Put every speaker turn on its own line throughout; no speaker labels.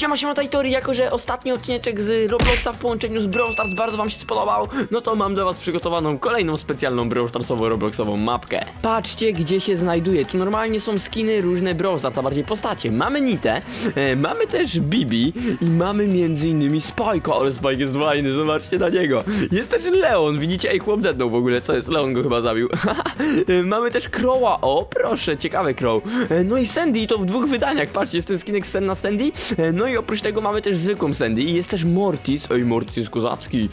Siema, siema Tajtori, jako że ostatni odcineczek z Robloxa w połączeniu z Brawl Stars bardzo wam się spodobał, no to mam dla was przygotowaną kolejną specjalną Brawl Starsową Robloxową mapkę. Patrzcie, gdzie się znajduje. Tu normalnie są skiny różne Brawl Stars, a bardziej postacie. Mamy Nitę, e, mamy też Bibi i mamy między innymi Spike'a, ale Spike jest fajny, zobaczcie na niego. Jest też Leon, widzicie? Ej, chłop dednął w ogóle, co jest? Leon go chyba zabił. E, mamy też Crowa, o proszę, ciekawy Crow. E, No i Sandy, to w dwóch wydaniach, patrzcie, jest ten skinek Sen na Sandy. E, No i oprócz tego mamy też zwykłą Sandy i jest też Mortis. Ej, Mortis jest kozacki.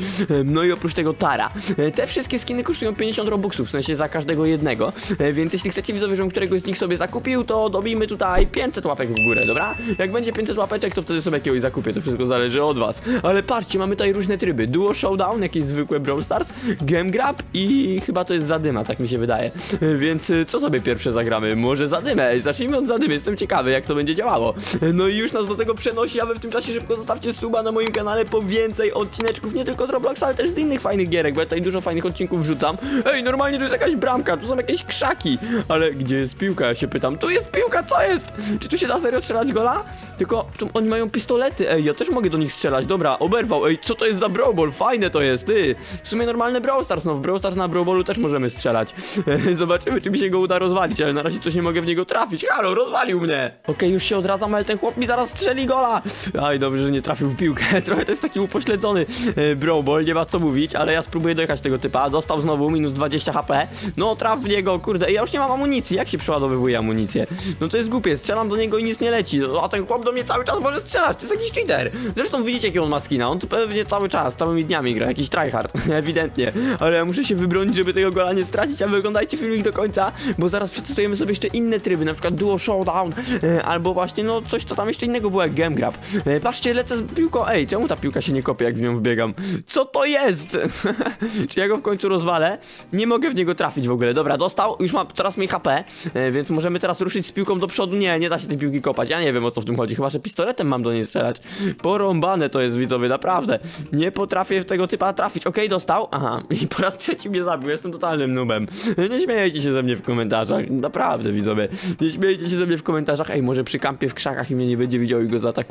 No i oprócz tego Tara. E, Te wszystkie skiny kosztują 50 robuxów, w sensie za każdego jednego. E, Więc jeśli chcecie widzowie, żebym któregoś z nich sobie zakupił, to dobijmy tutaj 500 łapek w górę, dobra? Jak będzie 500 łapeczek, to wtedy sobie jakiegoś zakupię, to wszystko zależy od was. Ale patrzcie, mamy tutaj różne tryby. Duo Showdown, jakieś zwykłe Brawl Stars, Game Grab i chyba to jest Zadyma, tak mi się wydaje. E, Więc co sobie pierwsze zagramy? Może Zadymę? Zacznijmy od Zadymy, jestem ciekawy jak to będzie działało. No i już nas do tego przenosi, a wy w tym czasie szybko zostawcie suba na moim kanale po więcej odcineczków, nie tylko z Robloxa, ale też z innych fajnych gierek, bo ja tutaj dużo fajnych odcinków wrzucam. Ej, normalnie tu jest jakaś bramka, tu są jakieś krzaki, ale gdzie jest piłka, ja się pytam. Tu jest piłka, co jest? Czy tu się da serio strzelać gola? Tylko tu oni mają pistolety, ej, ja też mogę do nich strzelać, dobra, oberwał, ej, co to jest za Brawl Ball? Fajne to jest, ty! W sumie normalny Brawl Stars, no w Brawl Stars na Brawl Ballu też możemy strzelać. Zobaczymy, czy mi się go uda rozwalić, ale na razie coś nie mogę w niego trafić. Halo, rozwalił mnie! Okej, już się odradzam, ale ten chłop mi zaraz strzeli gola! Aj, dobrze, że nie trafił w piłkę, trochę to jest taki upośledzony e, Ball, nie ma co mówić, ale ja spróbuję dojechać tego typa, dostał znowu minus 20 HP, no traf w niego, kurde, ja już nie mam amunicji, jak się przeładowywuje amunicję? No to jest głupie, strzelam do niego i nic nie leci, a ten chłop do mnie cały czas może strzelać, to jest jakiś cheater. Zresztą widzicie jaki on ma skina, on pewnie cały czas, całymi dniami gra, jakiś tryhard, ewidentnie. Ale ja muszę się wybronić, żeby tego gola nie stracić, a wy oglądajcie filmik do końca, bo zaraz przetestujemy sobie jeszcze inne tryby, na przykład Duo Showdown, e, albo właśnie, no coś co tam jeszcze innego było jak Game Grab. E, patrzcie, lecę z piłką, ej, czemu ta piłka się nie kopie, jak w nią wbiegam? Co to jest? Czy ja go w końcu rozwalę? Nie mogę w niego trafić w ogóle, dobra, dostał, już ma coraz mniej HP, e, więc możemy teraz ruszyć z piłką do przodu, nie, nie da się tej piłki kopać, ja nie wiem o co w tym chodzi, chyba, że pistoletem mam do niej strzelać. Porąbane to jest, widzowie, naprawdę. Nie potrafię tego typa trafić. Okej, dostał. Aha, i po raz trzeci mnie zabił. Jestem totalnym nubem. Nie śmiejcie się ze mnie w komentarzach. Naprawdę, widzowie. Nie śmiejcie się ze mnie w komentarzach. Ej, może przy kampie w krzakach i mnie nie będzie widział i go zaatakuje.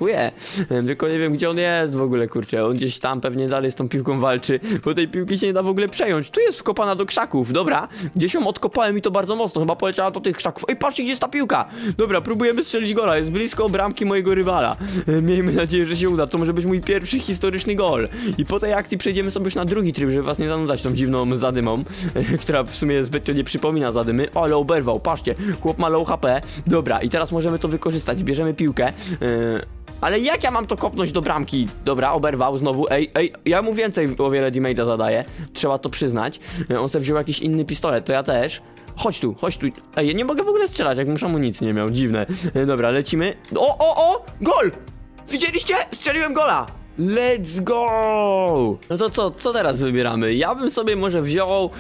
Em, Tylko nie wiem, gdzie on jest w ogóle, kurczę. On gdzieś tam pewnie dalej z tą piłką walczy, bo tej piłki się nie da w ogóle przejąć. Tu jest wkopana do krzaków, dobra. Gdzieś ją odkopałem i to bardzo mocno. Chyba poleciała do tych krzaków. Ej, patrzcie, gdzie jest ta piłka. Dobra, próbujemy strzelić gola. Jest blisko bramki mojego rywala. Miejmy nadzieję, że się uda. To może być mój pierwszy historyczny gol. I po tej akcji przejdziemy sobie już na drugi tryb, żeby was nie zanudzać tą dziwną zadymą, która w sumie zbytnio nie przypomina zadymy. O, ale oberwał, patrzcie, chłop ma low HP. Dobra, i teraz możemy to wykorzystać. Bierzemy piłkę. e, ale jak ja mam to kopnąć do bramki? Dobra, oberwał znowu. Ej, ej, ja mu więcej o wiele damage'a zadaję. Trzeba to przyznać. E, On sobie wziął jakiś inny pistolet, to ja też. Chodź tu, chodź tu. Ej, ja nie mogę w ogóle strzelać, jak muszę amunicji nie miał. Dziwne. E, Dobra, lecimy. O, o, o! Gol! Widzieliście? Strzeliłem gola! Let's go! No to co, co teraz wybieramy? Ja bym sobie może wziął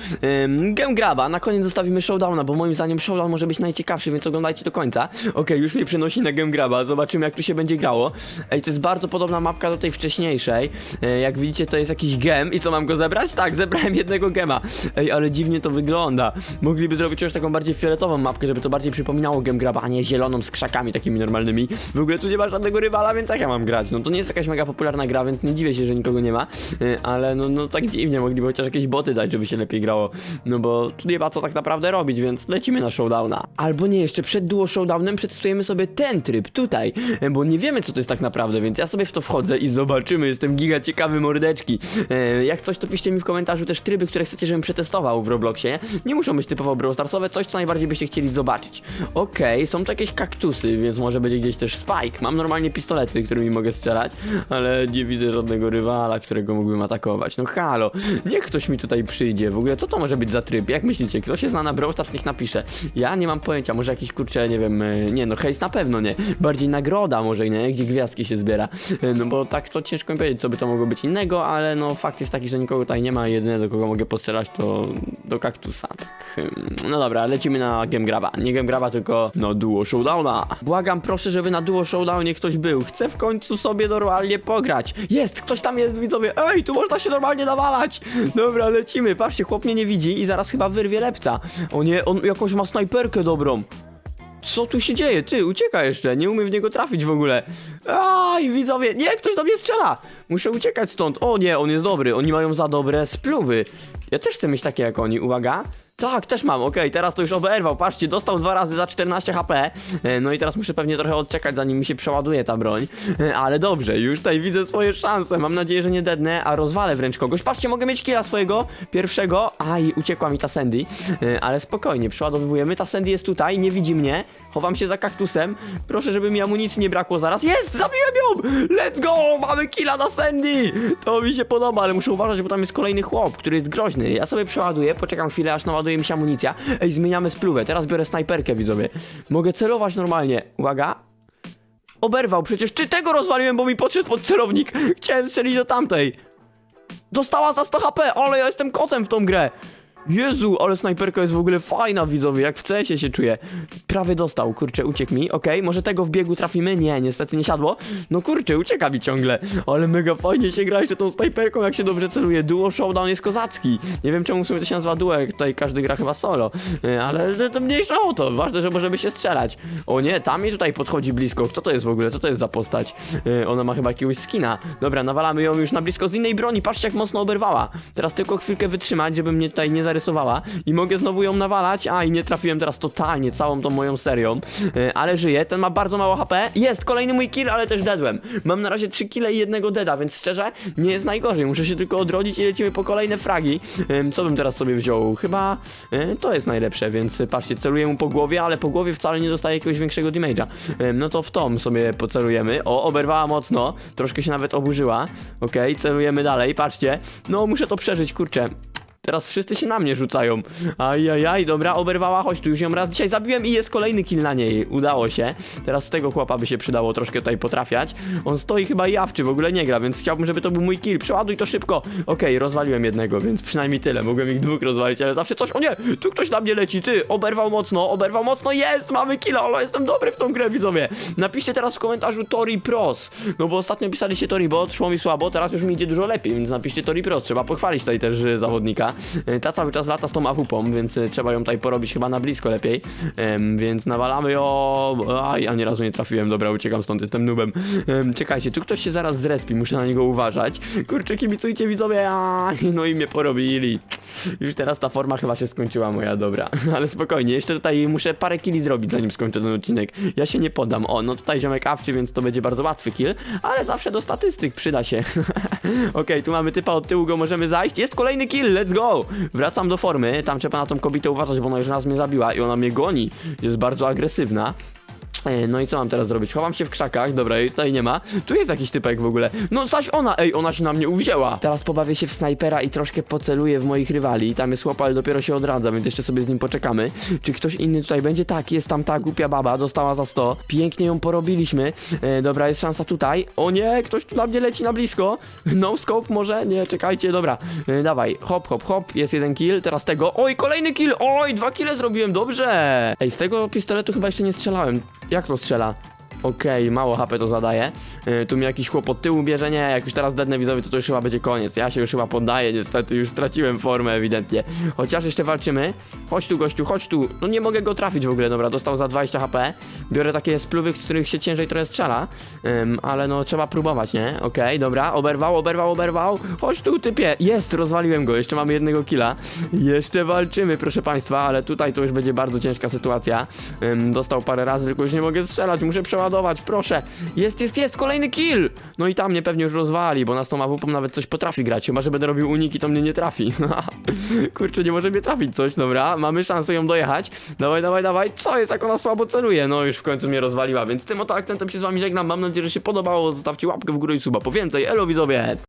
um, Game Graba, na koniec zostawimy Showdowna, bo moim zdaniem Showdown może być najciekawszy, więc oglądajcie do końca. Okej, już mnie przenosi na Game Graba, zobaczymy jak tu się będzie grało. Ej, to jest bardzo podobna mapka do tej wcześniejszej. E, jak widzicie, to jest jakiś gem i co, mam go zebrać? Tak, zebrałem jednego gema. Ej, ale dziwnie to wygląda. Mogliby zrobić już taką bardziej fioletową mapkę, żeby to bardziej przypominało Game Graba, a nie zieloną z krzakami takimi normalnymi. W ogóle tu nie ma żadnego rywala, więc jak ja mam grać? No to nie jest jakaś mega popularna gra, więc nie dziwię się, że nikogo nie ma, y, ale no, no tak dziwnie, mogliby chociaż jakieś boty dać, żeby się lepiej grało, no bo tu nie ma co tak naprawdę robić, więc lecimy na showdowna. Albo nie, jeszcze przed duo showdownem przetestujemy sobie ten tryb tutaj, y, bo nie wiemy co to jest tak naprawdę, więc ja sobie w to wchodzę i zobaczymy, jestem giga ciekawy mordeczki. Y, Jak coś to piszcie mi w komentarzu też tryby, które chcecie, żebym przetestował w Robloxie, nie muszą być typowo Brawl Starsowe, coś co najbardziej byście chcieli zobaczyć. Okej, są tu jakieś kaktusy, więc może będzie gdzieś też Spike, mam normalnie pistolety, którymi mogę strzelać, ale nie widzę żadnego rywala, którego mógłbym atakować. No halo, niech ktoś mi tutaj przyjdzie. W ogóle co to może być za tryb? Jak myślicie? Kto się zna na Brawl Stars, niech napisze. Ja nie mam pojęcia, może jakiś kurczę, nie wiem, e, nie no, hejs na pewno nie. Bardziej nagroda może, nie? Gdzie gwiazdki się zbiera. E, No bo tak to ciężko mi powiedzieć, co by to mogło być innego, ale no fakt jest taki, że nikogo tutaj nie ma. Jedyne do kogo mogę postrzelać to do kaktusa. Tak. No dobra, lecimy na Game Graba. Nie Game Graba, tylko no Duo Showdowna. Błagam, proszę, żeby na Duo Showdownie ktoś był. Chcę w końcu sobie normalnie pograć. Jest, ktoś tam jest, widzowie. Ej, tu można się normalnie nawalać. Dobra, lecimy. Patrzcie, chłop mnie nie widzi i zaraz chyba wyrwie lepca. O nie, on jakąś ma snajperkę dobrą. Co tu się dzieje? Ty, ucieka jeszcze, nie umiem w niego trafić w ogóle. Aj, widzowie, nie, ktoś do mnie strzela! Muszę uciekać stąd. O nie, on jest dobry, oni mają za dobre spluwy. Ja też chcę mieć takie jak oni, uwaga. Tak, też mam, okej, teraz to już oberwał, patrzcie, dostał dwa razy za 14 HP, E, no i teraz muszę pewnie trochę odczekać, zanim mi się przeładuje ta broń, E, ale dobrze, już tutaj widzę swoje szanse, mam nadzieję, że nie dednę, a rozwalę wręcz kogoś, patrzcie, mogę mieć killa swojego, pierwszego, aj, uciekła mi ta Sandy, E, ale spokojnie, przeładowujemy, ta Sandy jest tutaj, nie widzi mnie, chowam się za kaktusem, proszę, żeby mi amunicji nie brakło. Zaraz, jest, zabiłem ją, let's go, mamy killa na Sandy, to mi się podoba, ale muszę uważać, bo tam jest kolejny chłop, który jest groźny, ja sobie przeładuję, poczekam chwilę, aż naładuje mi się amunicja, ej, zmieniamy spluwę, teraz biorę snajperkę, widzowie, mogę celować normalnie, uwaga, oberwał, przecież. Ty tego rozwaliłem, bo mi podszedł pod celownik, chciałem strzelić do tamtej, dostała za 100 HP, ale ja jestem kocem w tą grę. Jezu, ale snajperka jest w ogóle fajna, widzowie, jak w CS-ie się czuję. Prawie dostał, kurczę, uciekł mi, okej, może tego w biegu trafimy? Nie, niestety nie siadło. No kurczę, ucieka mi ciągle, ale mega fajnie się gra jeszcze tą snajperką, jak się dobrze celuje. Duo Showdown jest kozacki. Nie wiem czemu w sumie to się nazywa duo, jak tutaj każdy gra chyba solo, E, ale to- mniejsza o to, ważne, że możemy się strzelać. O nie, tam mi tutaj podchodzi blisko, kto to jest w ogóle, co to jest za postać? E, Ona ma chyba jakiegoś skina. Dobra, nawalamy ją już na blisko z innej broni, patrzcie jak mocno oberwała. Teraz tylko chwilkę wytrzymać, żeby mnie tutaj nie i mogę znowu ją nawalać. A i nie trafiłem teraz totalnie całą tą moją serią, E, ale żyje. Ten ma bardzo mało HP. Jest kolejny mój kill, ale też deadłem. Mam na razie 3 kile i jednego deada, więc szczerze nie jest najgorzej. Muszę się tylko odrodzić i lecimy po kolejne fragi. Co bym teraz sobie wziął? Chyba e, to jest najlepsze, więc patrzcie, celuję mu po głowie, ale po głowie wcale nie dostaje jakiegoś większego damage'a. No to w tom sobie pocelujemy. O, oberwała mocno, troszkę się nawet oburzyła. Okej, celujemy dalej, patrzcie. No muszę to przeżyć, kurczę. Teraz wszyscy się na mnie rzucają. Ajajaj, dobra, oberwała, chodź tu już ją raz dzisiaj zabiłem i jest kolejny kill na niej. Udało się. Teraz z tego chłopa by się przydało troszkę tutaj potrafiać. On stoi chyba jawczy, w ogóle nie gra, więc chciałbym, żeby to był mój kill. Przeładuj to szybko. Okej, rozwaliłem jednego, więc przynajmniej tyle. Mogłem ich dwóch rozwalić, ale zawsze coś. O nie, tu ktoś na mnie leci, ty. Oberwał mocno, oberwał mocno. Jest, mamy killa, ale jestem dobry w tą grę, widzowie. Napiszcie teraz w komentarzu Tori Pros. No bo ostatnio pisaliście Tori Bot, szło mi słabo, teraz już mi idzie dużo lepiej, więc napiszcie Tori Pros. Trzeba pochwalić tutaj też y, zawodnika. Y, Ta cały czas lata z tą AWP, więc y, trzeba ją tutaj porobić chyba na blisko lepiej. Więc nawalamy ją. Aj, ani razu nie trafiłem, dobra, uciekam stąd, jestem nubem. Em, czekajcie, tu ktoś się zaraz zrespi, muszę na niego uważać. Kurczę, kibicujcie widzowie, aj, no i mnie porobili. Już teraz ta forma chyba się skończyła moja, dobra. Ale spokojnie, jeszcze tutaj muszę parę killi zrobić, zanim skończę ten odcinek. Ja się nie poddam. O, no tutaj ziomek awczy, więc to będzie bardzo łatwy kill, ale zawsze do statystyk przyda się. Okej, tu mamy typa od tyłu, go możemy zajść. Jest kolejny kill, let's go! Wracam do formy, tam trzeba na tą kobietę uważać, bo ona już raz mnie zabiła i ona mnie goni. Jest bardzo agresywna. No i co mam teraz zrobić? Chowam się w krzakach, dobra, jej tutaj nie ma. Tu jest jakiś typek w ogóle. No zaś ona, ej, ona się na mnie uwzięła. Teraz pobawię się w snajpera i troszkę poceluję w moich rywali. Tam jest chłop, ale dopiero się odradza, więc jeszcze sobie z nim poczekamy. Czy ktoś inny tutaj będzie? Tak, jest tam ta głupia baba, dostała za 100. Pięknie ją porobiliśmy. E, dobra, jest szansa tutaj. O nie, ktoś tu na mnie leci na blisko. No scope może? Nie, czekajcie, dobra. E, dawaj, hop, hop, hop, jest jeden kill, teraz tego. Oj, kolejny kill! Oj, dwa kille zrobiłem, dobrze! Ej, z tego pistoletu chyba jeszcze nie strzelałem. Jak to strzela? Okej, mało HP to zadaje. Yy, tu mi jakiś chłop od tyłu bierze, nie, jak już teraz dednę widzowie, to to już chyba będzie koniec. Ja się już chyba poddaję, niestety, już straciłem formę ewidentnie. Chociaż jeszcze walczymy. Chodź tu gościu, chodź tu. No nie mogę go trafić w ogóle, dobra, dostał za 20 HP. Biorę takie spluwy, z których się ciężej trochę strzela. Ale no trzeba próbować, nie? Okej, dobra, oberwał, oberwał, oberwał. Chodź tu typie, jest, rozwaliłem go, jeszcze mamy jednego killa. Jeszcze walczymy, proszę państwa, ale tutaj to już będzie bardzo ciężka sytuacja. Dostał parę razy, tylko już nie mogę strzelać, muszę przeładować, proszę. Jest, jest, jest, kolejny kill! No i tam mnie pewnie już rozwali, bo nas tą AWP nawet coś potrafi grać, chyba że będę robił uniki, to mnie nie trafi. Kurczę, nie może mnie trafić coś, dobra, mamy szansę ją dojechać. Dawaj, dawaj, dawaj, co jest, jak ona słabo celuje? No już w końcu mnie rozwaliła, więc tym oto akcentem się z wami żegnam, mam nadzieję, że się podobało, zostawcie łapkę w górę i suba po więcej, elo widzowie!